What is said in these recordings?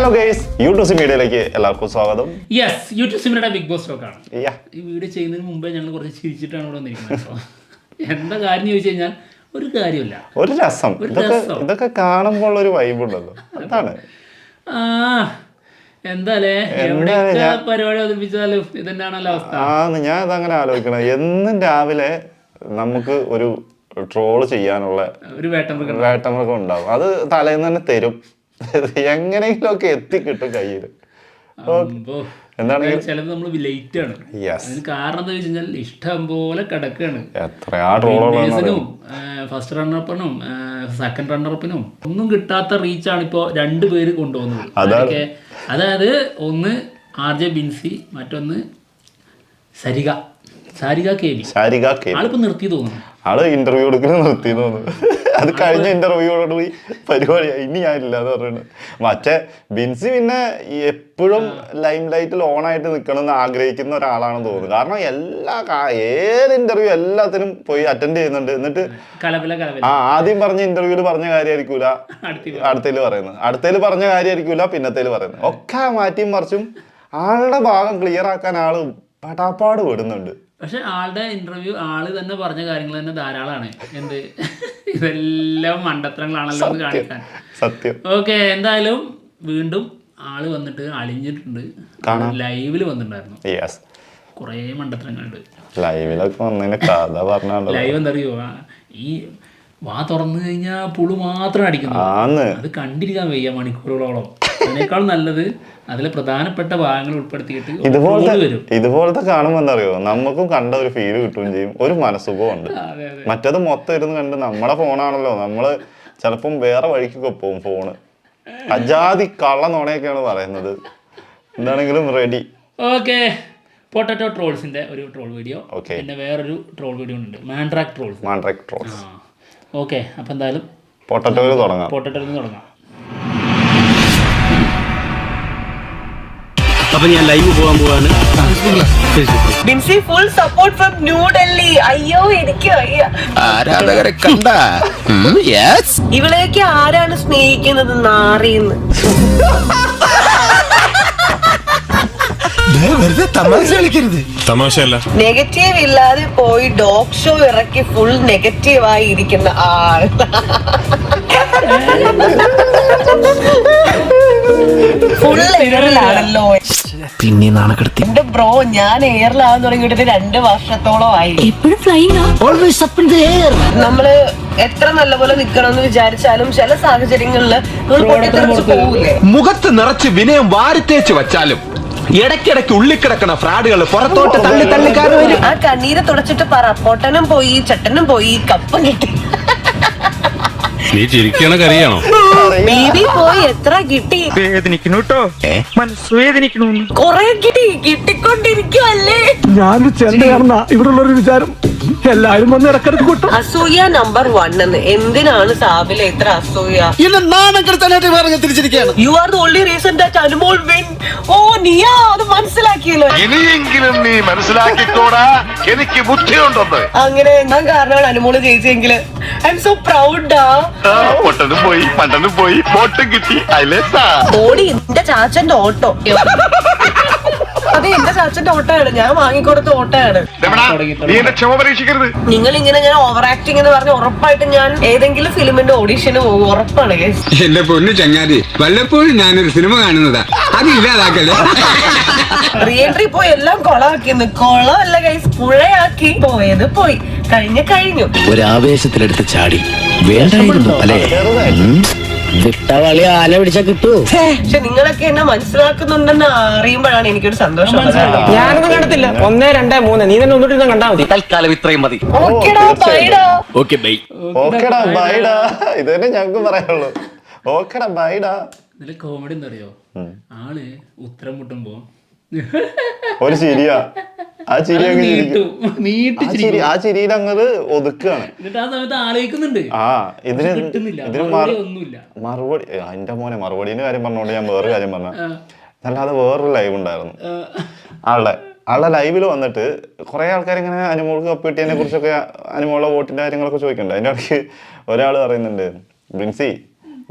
Hello guys YouTube മീഡിയയിലേക്ക് എല്ലാവർക്കും സ്വാഗതം. യെസ് യൂട്യൂബ് സിമിയുടെ ബിഗ് ബോസ് ടോക്കാണ് ഈ വീഡിയോ ചെയ്യുന്നതിന് മുമ്പേ ഞങ്ങൾ കുറച്ച് ചിരിച്ചിട്ടാണ് ഇവിടെ വന്നിരിക്കുന്നത് കേട്ടോ. എന്താ കാര്യം ചോദിച്ചു കഴിഞ്ഞാൽ ഒരു കാര്യമില്ല. ഒരു രസം. ഇതൊക്കെ രസം. ഇതൊക്കെ കാണുമ്പോൾ ഒരു വൈബ് ഉണ്ടല്ലോ. അതാണ്. ആ എന്താലേ? എന്താ എവിടെയൊക്കെ ഞാൻ- പരിപാടി അവതരിപ്പിച്ചാലും ഇതന്നെയാണല്ലോ അവസ്ഥ. ആന്ന് ഞാൻ അതങ്ങനെ ആലോചിക്കണം. എന്നും രാവിലെ നമുക്ക് ഒരു ട്രോൾ ചെയ്യാനുള്ള ഒരു വേട്ടമൃഗം. വേട്ടമൃഗം ഉണ്ടാവും. അത് തലേന്ന് തന്നെ തരും. എങ്ങനെയെങ്കിലും ഒക്കെ എത്തിക്കിട്ടും കയ്യിൽ ചിലത് നമ്മൾ ലേറ്റ് ആണ്. അതിന് കാരണം എന്താ വെച്ച് ഇഷ്ടം പോലെ കിടക്കാണ്. ഫസ്റ്റ് റണ്ണപ്പിനും സെക്കൻഡ് റണ്ണറപ്പിനും ഒന്നും കിട്ടാത്ത റീച്ചാണ് ഇപ്പോൾ രണ്ട് പേര് കൊണ്ടുപോകുന്നത്. അതായത് ഒന്ന് ആർ ജെ ബിൻസി മറ്റൊന്ന് Sarika Sarika K V Sharika K ആളിപ്പോ നിർത്തി തോന്നുന്നു. ആൾ ഇന്റർവ്യൂ എടുക്കുന്ന നിർത്തി തോന്നുന്നു. അത് കഴിഞ്ഞ ഇന്റർവ്യൂയോട് പോയി പരിപാടി. ഇനി ഞാനില്ല എന്ന് പറയുന്നത് മറ്റേ ബിൻസി പിന്നെ എപ്പോഴും ലൈം ലൈറ്റിൽ ഓൺ ആയിട്ട് നിൽക്കണം എന്ന് ആഗ്രഹിക്കുന്ന ഒരാളാണെന്ന് തോന്നുന്നു. കാരണം എല്ലാ ഏത് ഇന്റർവ്യൂ എല്ലാത്തിനും പോയി അറ്റൻഡ് ചെയ്യുന്നുണ്ട്. എന്നിട്ട് ആ ആദ്യം പറഞ്ഞ ഇന്റർവ്യൂൽ പറഞ്ഞ കാര്യമായിരിക്കൂല അടുത്ത് അടുത്തേൽ പറയുന്നത്. അടുത്തേൽ പറഞ്ഞ കാര്യമായിരിക്കൂല പിന്നത്തേൽ പറയുന്നത്. ഒക്കെ മാറ്റിയും മറിച്ചും ആളുടെ ഭാഗം ക്ലിയർ ആക്കാൻ ആൾ പടാപ്പാട് വിടുന്നുണ്ട് പക്ഷെ ആളുടെ ഇന്റർവ്യൂ ആൾ തന്നെ പറഞ്ഞ കാര്യങ്ങൾ തന്നെ ധാരാളമാണ് എന്ത്? ഇതെല്ലാം മണ്ടത്തരങ്ങളാണല്ലോ എന്ന് കാണിക്കാൻ. സത്യം. ഓക്കെ എന്തായാലും വീണ്ടും ആൾ വന്നിട്ട് അളിഞ്ഞിട്ടുണ്ട് ലൈവിൽ വന്നിട്ടുണ്ടായിരുന്നു. കുറേ മണ്ടത്തരങ്ങളുണ്ട്. ലൈവിലൊക്കെ വന്നതിന് കഥ പറഞ്ഞാലോ ലൈവ് എന്തറിയോ? ഈ വാ തുറന്നു കഴിഞ്ഞാൽ പുളു മാത്രം അടിക്കുന്നു. അത് കണ്ടിരിക്കാൻ വയ്യ മണിക്കൂറുകളോളം. അതിനേക്കാൾ നല്ലത് അതിലെ പ്രധാനപ്പെട്ട ഭാഗങ്ങൾ ഉൾപ്പെടുത്തിയിട്ട് ഇതുപോലത്തെ ഇതുപോലത്തെ കാണുമ്പോൾ എന്താ അറിയോ നമുക്കും കണ്ട ഒരു ഫീൽ കിട്ടുകയും ചെയ്യും. ഒരു മനസ്സുഖവും ഉണ്ട് മറ്റേത് മൊത്തം ഇരുന്ന് കണ്ട് നമ്മളെ ഫോണാണല്ലോ. നമ്മൾ ചിലപ്പം വേറെ വഴിക്കൊക്കെ പോകും ഫോണ്. അജാതി കള്ള നുണയൊക്കെയാണ് പറയുന്നത്. എന്താണെങ്കിലും റെഡി ഓക്കെ. പൊട്ടറ്റോ ട്രോൾസിന്റെ ഒരു ട്രോൾ വീഡിയോ ഓക്കെ. പിന്നെ വേറൊരു ട്രോൾ വീഡിയോ ഉണ്ട്. Mandrake trolls Mandrake trolls okay. അപ്പൊ എന്തായാലും പൊട്ടറ്റോയിൽ തുടങ്ങാം. പൊട്ടറ്റോയിൽ തുടങ്ങാം. അപ്പൊ ഞാൻ ലൈവ് പോകാൻ പോവാണ്. Binsy full support from New Delhi അയ്യോ എനിക്ക് ആരാധകരെ കണ്ട? യെസ് ഇവളെയൊക്കെ ആരാണ് സ്നേഹിക്കുന്നത് നാറിന്ന്? വെറുതെ തമാശ കളിക്കരുത്. തമാശയല്ല. നെഗറ്റീവ് ഇല്ലാതെ പോയി ഡോഗ് ഷോ ഇറക്കി ഫുൾ നെഗറ്റീവ് ആയി ഇരിക്കുന്ന ആൾ. ഫുൾ എയറിലാണല്ലോ പിന്നെ നാണക്കെടുത്തി എന്റെ ബ്രോ ഞാൻ എയറിലാവാൻ തുടങ്ങിയിട്ട് രണ്ട് വർഷത്തോളമായി. എപ്പോഴും flying always up in the air നമ്മൾ എത്ര നല്ലപോലെ നിക്കണം വിചാരിച്ചാലും ചില സാഹചര്യങ്ങളിൽ നമ്മൾ പൊട്ടിത്തെറിച്ച് മുഖത്ത് നിറച്ച് വിനയം വാരിത്തേച്ച് വച്ചാലും ഇടയ്ക്കിടയ്ക്ക് ഉള്ളിക്കിടക്കണ ഫ്രാഡുകൾ പുറത്തോട്ട് തള്ളി തള്ളി വരും. ആ കണ്ണീര് തുടച്ചിട്ട് പറ പൊട്ടനും പോയി ചട്ടനും പോയി കപ്പും കിട്ടി. നീ ചിരിക്കണ കറിയാണോ ബേബി പോയി എത്ര കിട്ടി? വേദനിക്കണു കേട്ടോ മനസ്സ് കൊറേ കിട്ടി കിട്ടിക്കൊണ്ടിരിക്കുവല്ലേ? ഞാൻ ചെണ്ടയാണെന്ന ഇവിടെ ഉള്ളൊരു വിചാരം. എല്ലാരും വന്ന് ഇറക്കെടുത്ത് കൂട്ടും. അസൂയ നമ്പർ വൺ എന്ന്. എന്തിനാണ് സാബിലെ ഇത്ര അസൂയ? എന്നെ നാണക്കെടുത്താനായിട്ട് പറഞ്ഞ് തിരിച്ചിരിക്കുകയാണ്. You are the only reason that Anumol win oh നീയാ അത് മനസ്സിലാക്കിയല്ലോ. ഇനിയെങ്കിലും നീ മനസ്സിലാക്കിക്കോടാ. എനിക്ക് ബുദ്ധിയുണ്ടെന്ന്. അങ്ങനെ ഞാൻ കാരണമാണ് അനുമോൾ ജയിച്ചെങ്കിൽ ഐ എം സോ പ്രൗഡാ പൊട്ടനും പോയി പണ്ടനും പോയി. ബോട്ടും കിട്ടി. അയലേസാ ഓടി എന്റെ ചാച്ചന്റെ ഓട്ടോ. അതെ എന്റെ ചാച്ചന്റെ ഓട്ടോയാണ് ഞാൻ വാങ്ങിക്കൊടുത്ത ഓട്ടോയാണ് രമണ, നീ ക്ഷമ പരീക്ഷിക്കരുത് നിങ്ങൾ ഇങ്ങനെ ഞാൻ ഓവർ ആക്ടിങ് എന്ന് പറഞ്ഞ ഉറപ്പായിട്ട് ഞാൻ ഏതെങ്കിലും ഫിലിമിന്റെ ഓഡീഷന് പോകും. ഉറപ്പാണ് guys. എന്റെ പൊന്നു ചങ്ങാതി വല്ലപ്പോഴും ഞാനൊരു സിനിമ കാണുന്നതാ. അത് ഇല്ലാതാക്കല്ലേ? റീഎൻട്രി പോയി എല്ലാം കൊളമാക്കിന്ന് കൊളമല്ല ഗൈസ് പുഴയാക്കി. പോയത് പോയി. കഴിഞ്ഞ കഴിഞ്ഞു. ഒരു ആവേശത്തിലെടുത്ത് ചാടി. വേണ്ടായിരുന്നു അല്ലേ? വിട്ടവളി ആന പിടിച്ചാ കിട്ടൂ. പക്ഷെ നിങ്ങളൊക്കെ എന്നെ മനസ്സിലാക്കുന്നുണ്ടെന്ന് അറിയുമ്പോഴാണ് എനിക്കൊരു സന്തോഷം ഞാനൊന്നും കണ്ടത്തില്ല ഒന്നേ രണ്ടേ മൂന്ന്. നീ തന്നെ ഒന്നിട്ട് കണ്ടാ മതി. തൽക്കാലം ഇത്രയും മതി. Okay bye. ഓക്കെടാ ബൈഡാ. ഇത് തന്നെ ഞങ്ങൾക്ക് പറയാനുള്ളൂ. ഓക്കെടാ ബൈഡാ. ഇതിൽ കോമഡി എന്താ അറിയോ? ആൾ ഉത്തരം മുട്ടുമ്പോ ഒരു ചിരിയാ. ആ ചിരി അങ്ങ് നീട്ടു. ചിരിക്കും. നീട്ടി ആ ചിരി ആ ചിരിയിൽ അങ്ങത് ഒതുക്കാണ്. എന്നിട്ട് ആ സമയത്ത് ആലോചിക്കുന്നുണ്ട്. ആ ഇതിന് കിട്ടുന്നില്ല. ഇതിന് മറുപടി മറു- ഒന്നുമില്ല. മറുപടി എന്റെ മോനെ മറുപടിന്റെ കാര്യം പറഞ്ഞോണ്ട് ഞാൻ വേറെ കാര്യം പറഞ്ഞ അല്ലാതെ വേറൊരു ലൈവ് ഉണ്ടായിരുന്നു. ആളുടെ ആളുടെ ലൈവിൽ വന്നിട്ട് കുറെ ആൾക്കാർ ഇങ്ങനെ അനുമോൾക്ക് കപ്പ് കിട്ടിയതിനെ കുറിച്ചൊക്കെ അനുമോളുടെ വോട്ടിന്റെ കാര്യങ്ങളൊക്കെ ചോദിക്കണ്ട അതിന്റെ ഇടയ്ക്ക് ഒരാൾ പറയുന്നുണ്ട് ബ്രിൻസി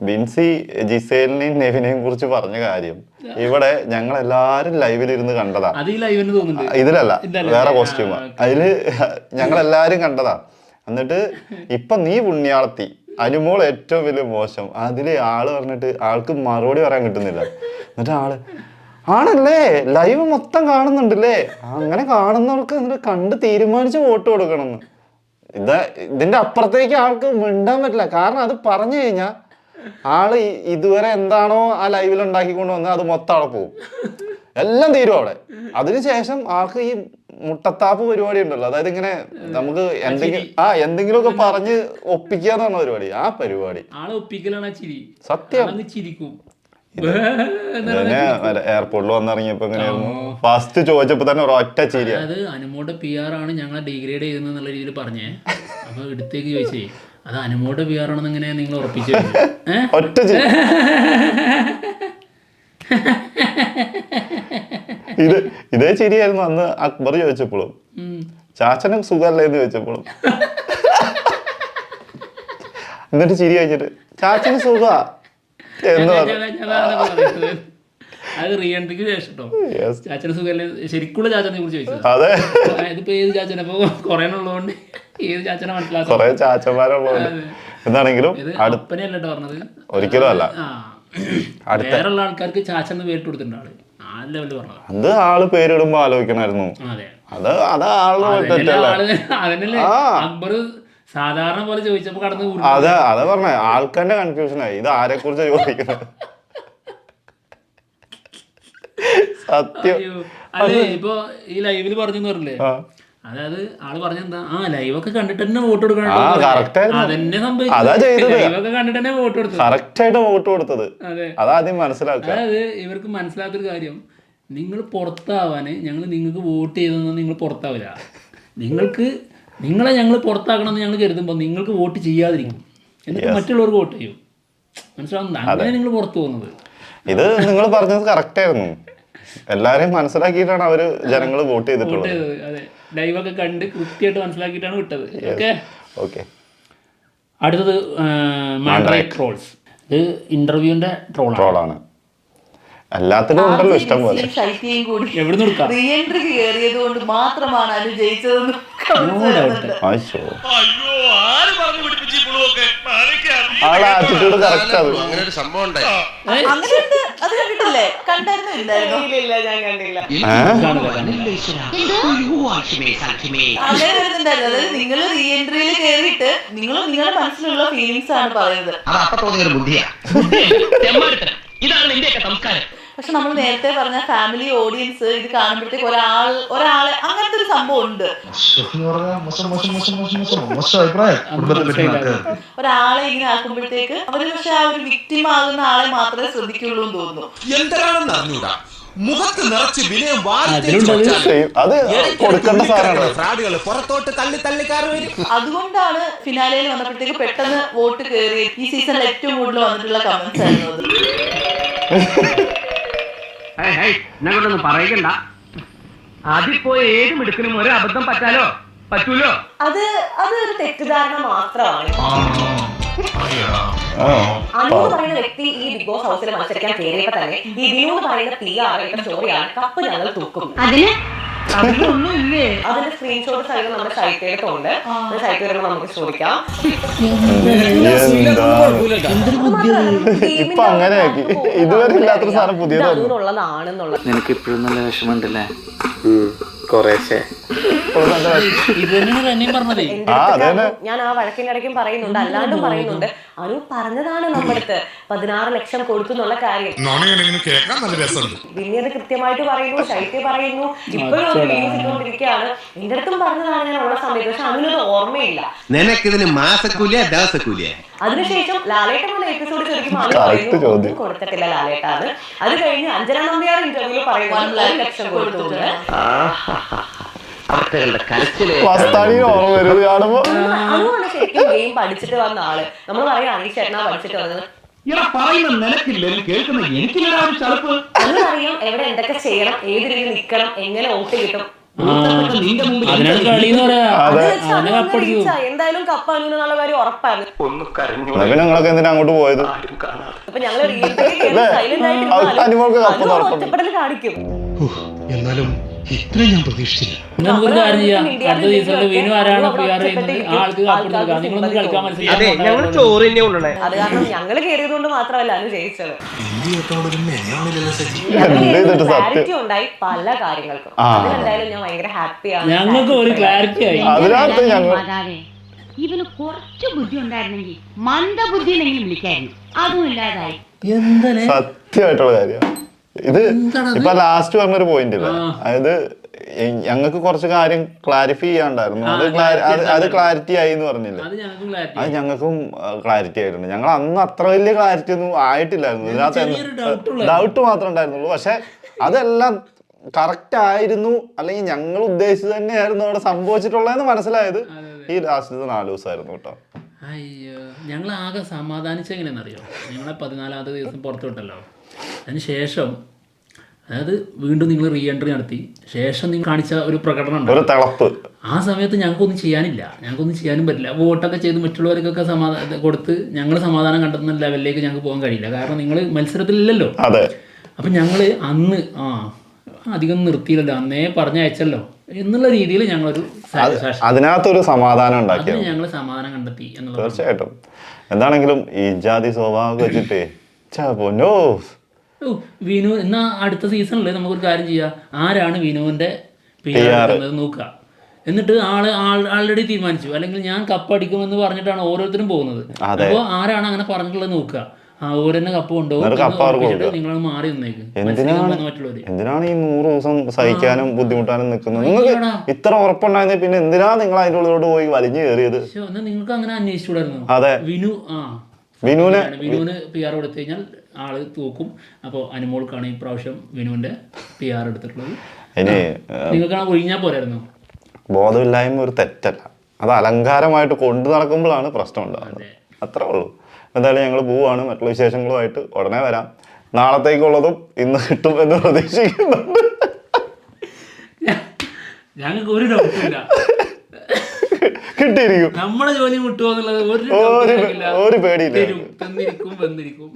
ബിൻസി ജിസേലിനെയും നെവിനെയും കുറിച്ച് പറഞ്ഞ കാര്യം ഇവിടെ ഞങ്ങൾ എല്ലാരും ലൈവിലിരുന്ന് കണ്ടതാ. ഇതിലല്ല വേറെ കോസ്റ്റ്യൂമ. അതിൽ ഞങ്ങൾ എല്ലാരും കണ്ടതാ. എന്നിട്ട് ഇപ്പൊ നീ പുണ്യാളത്തി അനുമോൾ ഏറ്റവും വലിയ മോശം. അതിൽ ആൾ പറഞ്ഞിട്ട് ആൾക്ക് മറുപടി പറയാൻ കിട്ടുന്നില്ല. എന്നിട്ട് ആൾ ആണല്ലേ? ലൈവ് മൊത്തം കാണുന്നുണ്ടല്ലേ? അങ്ങനെ കാണുന്നവർക്ക് എന്നിട്ട് കണ്ട് തീരുമാനിച്ച് വോട്ട് കൊടുക്കണം ഇത് ഇതിന്റെ അപ്പുറത്തേക്ക് ആൾക്ക് മിണ്ടാൻ പറ്റില്ല. കാരണം അത് പറഞ്ഞു കഴിഞ്ഞാൽ ആൾ ഇതുവരെ എന്താണോ ആ ലൈവിൽ ഉണ്ടാക്കിക്കൊണ്ട് വന്നത് അത് മൊത്തം അവിടെ പോകും എല്ലാം തീരും അവിടെ. അതിനുശേഷം ആൾക്ക് ഈ മുട്ടത്താപ്പ് പരിപാടി ഉണ്ടല്ലോ. അതായത് ഇങ്ങനെ നമുക്ക് എന്തെങ്കിലും ആ എന്തെങ്കിലുമൊക്കെ പറഞ്ഞ് ഒപ്പിക്കുക പറഞ്ഞ പരിപാടി. ആ പരിപാടി. സത്യം. എയർപോർട്ടിൽ വന്നിറങ്ങിയപ്പോ എങ്ങനെയായിരുന്നു ഫസ്റ്റ് ചോദിച്ചപ്പോ തന്നെ ഒരൊറ്റ ചിരി അത് അനുമോടെ പി ആർ ആണ് ഞങ്ങളെ ഡിഗ്രേഡ് ചെയ്യുന്ന രീതിയിൽ പറഞ്ഞേ. അപ്പൊ എടുത്തേക്ക് ചോദിച്ചേ. അത് അനുമോട് പി ആറാണെന്ന് ഇങ്ങനെ നിങ്ങൾ ഉറപ്പിച്ചു ഒറ്റ ഇത് ഇതേ ചിരിയായിരുന്നു അന്ന് അക്ബർ ചോദിച്ചപ്പോഴും ചാച്ചനും സുഖമല്ലേ എന്ന് ചോദിച്ചപ്പോഴും എന്നിട്ട് ചിരി കഴിഞ്ഞിട്ട് ചാച്ചന് സുഖ എന്ന് പറഞ്ഞു. അത് റീ എൻട്രിക്ക് ശേഷം കേട്ടോ. ചാച്ചന് ശരിക്കുള്ള ചാച്ചനെ കുറിച്ച് ചോദിച്ചത്. അതെ. ഇതിപ്പോ ഏത് ചാച്ചനെ? ഇപ്പൊ കൊറേ ഉള്ളതുകൊണ്ട്. ഏത് ചാച്ചനെ മനസ്സിലാക്കാം കൊറേ ചാച്ചന്മാരുള്ളതുകൊണ്ട് എന്താണെങ്കിലും പറഞ്ഞത്? ഒരിക്കലും അല്ല. വേറെയുള്ള ആൾക്കാർക്ക് ചാച്ചന്ന് പേരിട്ട് കൊടുത്തിട്ടുണ്ട് ആൾ. ആ ലെവലിൽ പറഞ്ഞത് അത് ആൾ പേരിടുമ്പോ ആലോചിക്കണായിരുന്നു അതെ. അത് ആളുടെ. അക്ബർ സാധാരണ പോലെ ചോദിച്ചപ്പോ കടന്ന് അതെ അതെ പറഞ്ഞ. ആൾക്കാരുടെ കൺഫ്യൂഷൻ ആയി ഇത് ആരെ കുറിച്ച് ചോദിക്കുന്നത് സത്യം. അല്ലേ ഇപ്പൊ ഈ ലൈവിൽ പറഞ്ഞു പറഞ്ഞില്ലേ. അതായത് ആൾ പറഞ്ഞെന്താ ആ ലൈവൊക്കെ കണ്ടിട്ട് തന്നെ വോട്ട് കൊടുക്കണം. അതന്നെ അതാ ചെയ്തത്. ലൈവൊക്കെ കണ്ടിട്ട് തന്നെ വോട്ട് കൊടുത്തു കറക്റ്റ് ആയിട്ട് വോട്ട് കൊടുത്തത്. അതെ. അതാദ്യം മനസ്സിലാക്കുക. അതായത് ഇവർക്ക് മനസ്സിലാത്തൊരു കാര്യം നിങ്ങൾ പുറത്താവാന് ഞങ്ങൾ നിങ്ങൾക്ക് വോട്ട് ചെയ്തെന്ന് നിങ്ങൾ പുറത്താവില്ല. നിങ്ങൾക്ക് നിങ്ങളെ ഞങ്ങൾ പുറത്താക്കണമെന്ന് ഞങ്ങൾ കരുതുമ്പോൾ നിങ്ങൾക്ക് വോട്ട് ചെയ്യാതിരിക്കും. എന്നിട്ട് മറ്റുള്ളവർക്ക് വോട്ട് ചെയ്യും. മനസ്സിലാവുന്നത് അങ്ങനെ നിങ്ങൾ പുറത്തു പോകുന്നത്. ഇത് നിങ്ങൾ പറഞ്ഞത് കറക്റ്റ് ആയിരുന്നു. എല്ലാരെയും മനസ്സിലാക്കിയിട്ടാണ് അവർ ജനങ്ങൾ വോട്ട് ചെയ്തിട്ടുള്ളത്. അതെ. ലൈവൊക്കെ കണ്ട് കൃത്യമായിട്ട് മനസ്സിലാക്കിയിട്ടാണ് വിട്ടത്. ഓക്കെ? ഓക്കെ. അടുത്തത് മാൻഡ്രൈ ട്രോൾസ് ഇത് ഇന്റർവ്യൂവിന്റെ ട്രോൾ ട്രോളാണ് എല്ലാത്തിനും ഉണ്ടല്ലോ ഇഷ്ടം പോലെ. ശൈത്യം കൂടി. എവിടെ നിന്ന് എടുക്കാം? റീ എൻട്രി കയറിയത് കൊണ്ട് മാത്രമാണ് അനു ജയിച്ചതെന്ന് ആളെ ആറ്റിറ്റ്യൂഡ് കറക്റ്റ് അത് അങ്ങനെ ഒരു സംഭവം ഉണ്ടായി. അത് കണ്ടിട്ടില്ലേ. കണ്ടായിരുന്നു ഇല്ലായിരുന്നു ഞാൻ കണ്ടില്ല. കാണില്ല കാണില്ല അങ്ങനെ വരുന്നുണ്ടായിരുന്നു അതായത് നിങ്ങൾ റീ എൻട്രിയിൽ കയറിയിട്ട് നിങ്ങൾ നിങ്ങളുടെ മനസ്സിലുള്ള ഫീലിങ്സ് ആണ് പറയുന്നത്. ഇതാണ് നിന്റെയൊക്കെ സംസ്കാരം. പക്ഷെ നമ്മൾ നേരത്തെ പറഞ്ഞ ഫാമിലി ഓഡിയൻസ് ഇത് കാണുമ്പോഴത്തേക്ക് ഒരാൾ ഒരാളെ അങ്ങനത്തെ ഒരു സംഭവം ഉണ്ട്. ഒരാളെ ഇങ്ങനെ ആക്കുമ്പോഴത്തേക്ക് അവർ പക്ഷെ ആ ഒരു വിക്ടിം ആകുന്ന ആളെ മാത്രമേ ശ്രദ്ധിക്കുള്ളൂ എന്ന് തോന്നുന്നു. എന്തരാണെന്ന് അറിഞ്ഞൂടാ? മുഖത്ത് നിറച്ച് വിനയം വാരി അതിലുണ്ട് അത്. Same. സാധനമാണ്. ഫ്രാഡുകൾ പുറത്തോട്ട് തള്ളി തള്ളി അതുകൊണ്ടാണ് ഫിനാലയിൽ വന്നപ്പോഴത്തേക്ക് പെട്ടെന്ന് വോട്ട് കയറി ഈ സീസണിൽ ഏറ്റവും കൂടുതൽ വന്നിട്ടുള്ള കമന്റ്സ് ആയിരുന്നു എന്നെ കൊണ്ടൊന്നും പറയണ്ട. പോയി ഏത് മിടുക്കിനും ഒരു അബദ്ധം പറ്റാലോ? പറ്റൂലോ? അത് അത് ഒരു തെറ്റിദ്ധാരണ മാത്രമാണ്. പറയുന്ന വ്യക്തി ഈ ബിഗ് ബോസ് ഹൗസിൽ മത്സരിക്കാൻ കയറിയപ്പോ തന്നെ ഈ വിനോദ് പറയുന്ന പി സ്റ്റോറിയാണ് കപ്പ് ഞങ്ങൾ തൂക്കും. അതിന് അതിന്റെ സ്ക്രീൻഷോട്ട് നമ്മുടെ വരുമ്പോൾ നമുക്ക് ചോദിക്കാം. ഇപ്പൊ അങ്ങനെയാക്കി ഇതുവരെ ഇല്ലാത്തൊരു സാധനം പുതിയതാണ് അങ്ങനെയുള്ളതാണെന്നുള്ളത് നിനക്ക് ഇപ്പോഴും നല്ല വിഷമമുണ്ടല്ലേ? ഇത് ഞാൻ ആ വഴക്കിനിടയ്ക്കും പറയുന്നുണ്ട്. അല്ലാണ്ടും പറയുന്നുണ്ട്. അനു പറഞ്ഞതാണ് നമ്മുടെ പതിനാറ് ലക്ഷം കൊടുത്തു എന്നുള്ള കാര്യം. കേൾക്കാൻ നല്ല രസമുണ്ട്. പിന്നീട് കൃത്യമായിട്ട് പറയുന്നു ശൈത്യ പറയുന്നു. ഇപ്പോഴും എന്റെ അടുത്തും പറഞ്ഞതാണ് ഞാൻ ഉള്ള സമയത്ത്. പക്ഷെ അതിനൊരു ഓർമ്മയില്ല. നിനക്കിതിന് മാസക്കൂലിയ ദിവസക്കൂലിയ? അതിനുശേഷം ലാലേട്ടൻ വന്ന എപ്പിസോഡ് ചോദിക്കുമ്പോൾ കൊടുത്തിട്ടില്ല ലാലേട്ടാണ് അത് കഴിഞ്ഞ് അഞ്ജന നമ്പ്യാർ ഇന്റർവ്യൂ പറയുന്നു ലക്ഷം കൊടുത്തിട്ടുണ്ട് അവറ്റകളുടെ കരച്ചിൽ ശരിക്കും ഗെയിം പഠിച്ചിട്ട് വന്ന ആൾ. നമ്മൾ പറയാം അനീഷ് ചേട്ടനാ പഠിച്ചിട്ട് വന്നത്. പറയുന്ന കേൾക്കുന്ന എവിടെ എന്തൊക്കെ ചെയ്യണം ഏത് രീതിയിൽ നിൽക്കണം എങ്ങനെ കിട്ടും. അതിനാണ് കളി എന്ന് പറയാ. കപ്പടിച്ചു. എന്തായാലും കപ്പ് കാര്യം ഉറപ്പായിരുന്നു ഞങ്ങളൊക്കെ എന്തിനാ അങ്ങോട്ട് പോയത്? അപ്പൊ ഞങ്ങൾ? സൈലന്റ് ആയിട്ട്. ഒറ്റപ്പെടൽ കാണിക്കും. എന്നാലും ഇത്രയും ഞാൻ പ്രതീക്ഷിച്ചില്ല. കാര്യം അതെ ചോറ് തന്നെ കാരണം മാത്രമല്ല ജയിച്ചത്. ക്ലാരിറ്റി ഉണ്ടായി പല കാര്യങ്ങൾക്കും. അതിലെന്തായാലും ഞാൻ ഭയങ്കര ഹാപ്പിയാണ് ഞങ്ങൾക്ക് ഒരു ക്ലാരിറ്റി ആയി. അതിനകത്ത് ഞങ്ങൾ ഇവന് കുറച്ച് ബുദ്ധി ഉണ്ടായിരുന്നെങ്കിൽ മന്ദബുദ്ധിയിലെങ്കിലും വിളിക്കായിരുന്നു. അതും ഇല്ലാതായി. സത്യമായിട്ടുള്ള കാര്യമാണ് ഇത് ഇപ്പൊ ലാസ്റ്റ് പറഞ്ഞൊരു പോയിന്റ് ഇല്ല അതായത് ഞങ്ങൾക്ക് കുറച്ച് കാര്യം ക്ലാരിഫൈ ചെയ്യാണ്ടായിരുന്നു. അത് അത് ക്ലാരിറ്റി ആയി എന്ന് പറഞ്ഞില്ല? അത് ഞങ്ങൾക്കും ക്ലാരിറ്റി ആയിട്ടുണ്ട്. ഞങ്ങൾ അന്ന് അത്ര വലിയ ക്ലാരിറ്റി ഒന്നും ആയിട്ടില്ലായിരുന്നു. ഇതിനകത്ത്. ഡൗട്ട് മാത്രമേ ഉണ്ടായിരുന്നുള്ളൂ. പക്ഷെ അതെല്ലാം കറക്റ്റ് ആയിരുന്നു. അല്ലെങ്കിൽ ഞങ്ങൾ ഉദ്ദേശിച്ചത് തന്നെയായിരുന്നു അവിടെ സംഭവിച്ചിട്ടുള്ളതെന്ന് മനസ്സിലായത്. ഈ ലാസ്റ്റ് നാല് ദിവസമായിരുന്നു കേട്ടോ. അയ്യോ. ഞങ്ങൾ ആകെ സമാധാനിച്ച എങ്ങനെയാണെന്നറിയോ? ഞങ്ങളെ പതിനാലാമത്തെ ദിവസം പുറത്തു വിട്ടല്ലോ. അതിന് ശേഷം അതായത് വീണ്ടും നിങ്ങൾ റീ എൻട്രി നടത്തി. ശേഷം നിങ്ങൾ കാണിച്ച ഒരു പ്രകടനം ഒരു തളപ്പ്. ആ സമയത്ത് ഞങ്ങൾക്കൊന്നും ചെയ്യാനില്ല. ഞങ്ങൾക്കൊന്നും ചെയ്യാനും പറ്റില്ല. വോട്ടൊക്കെ ചെയ്ത് മറ്റുള്ളവർക്കൊക്കെ സമാധാനം കൊടുത്ത് ഞങ്ങൾ സമാധാനം കണ്ടെത്തുന്ന ലെവലിലേക്ക് ഞങ്ങൾക്ക് പോകാൻ കഴിയില്ല. കാരണം നിങ്ങൾ മത്സരത്തിലില്ലല്ലോ. അതെ. അപ്പം ഞങ്ങൾ അന്ന് ആ അധികം നിർത്തിയില്ലല്ലോ. അന്നേ പറഞ്ഞയച്ചല്ലോ. എന്നുള്ള രീതിയിൽ ഞങ്ങളൊരു അതിനകത്തൊരു സമാധാനം ഉണ്ടാക്കി ഞങ്ങൾ സമാധാനം കണ്ടെത്തി എന്നുള്ളത്. തീർച്ചയായിട്ടും. എന്താണെങ്കിലും ഈ ജാതി സ്വഭാവം വെച്ചിട്ട് പൊന്നോ വിനു എന്നാ അടുത്ത സീസണല്ലേ നമുക്കൊരു കാര്യം ചെയ്യാം. ആരാണ് വിനുവിന്റെ പി. ആർ നോക്കുക. എന്നിട്ട് ആൾ ആൾറെഡി തീരുമാനിച്ചു. അല്ലെങ്കിൽ ഞാൻ കപ്പ് അടിക്കുമെന്ന് പറഞ്ഞിട്ടാണ് ഓരോരുത്തരും പോകുന്നത്. അപ്പോ അപ്പോൾ ആരാണ് അങ്ങനെ പറഞ്ഞിട്ടുള്ളത് നോക്കുക. ആ ഓരെന്നെ കപ്പ് കൊണ്ടുപോകും നിങ്ങൾ മാറി നിന്നേക്ക്. എന്തിനാണ് ഈ നൂറ് ദിവസം സഹിക്കാനും ബുദ്ധിമുട്ടാനും നിൽക്കുന്നത്? നിങ്ങൾക്ക്. ഇത്ര ഉറപ്പുണ്ടായിരുന്നെ പിന്നെ എന്തിനാ നിങ്ങൾ അതിന്റെ ഉള്ളിലോട്ട് പോയി വലിഞ്ഞു കയറിയത്? നിങ്ങൾക്ക് അങ്ങനെ അന്വേഷിച്ചു അതെ. വിനു ആ. വിനുവിനെ വിനുവിന് പി ആർ കൊടുത്തു കഴിഞ്ഞാൽ ആൾ തൂക്കും. അപ്പോൾ അനുമോൾക്കാണ് ഈ പ്രാവശ്യം വിനുവിന്റെ പി ആർ എടുത്തിട്ടുള്ളത്. ഇനി നിങ്ങൾക്കാണ് ഒഴിഞ്ഞാൽ പോരായിരുന്നു? ബോധമില്ലായ്മ ഒരു തെറ്റല്ല. അത് അലങ്കാരമായിട്ട് കൊണ്ടു നടക്കുമ്പോഴാണ് പ്രശ്നം ഉണ്ടാകുന്നത്. അത്രേ ഉള്ളൂ. എന്തായാലും ഞങ്ങൾ പോവാണ് മറ്റുള്ള വിശേഷങ്ങളുമായിട്ട് ഉടനെ വരാം. നാളത്തേക്കുള്ളതും ഇന്ന് കിട്ടും എന്ന് പ്രതീക്ഷിക്കുന്നുണ്ട്. ഞങ്ങൾക്ക് ഒരു കിട്ടിയിരിക്കും. നമ്മുടെ ജോലി മുട്ടുമോ എന്നുള്ളത് ഒരു ഒരു പേടിയില്ല. തന്നിരിക്കും വന്നിരിക്കും.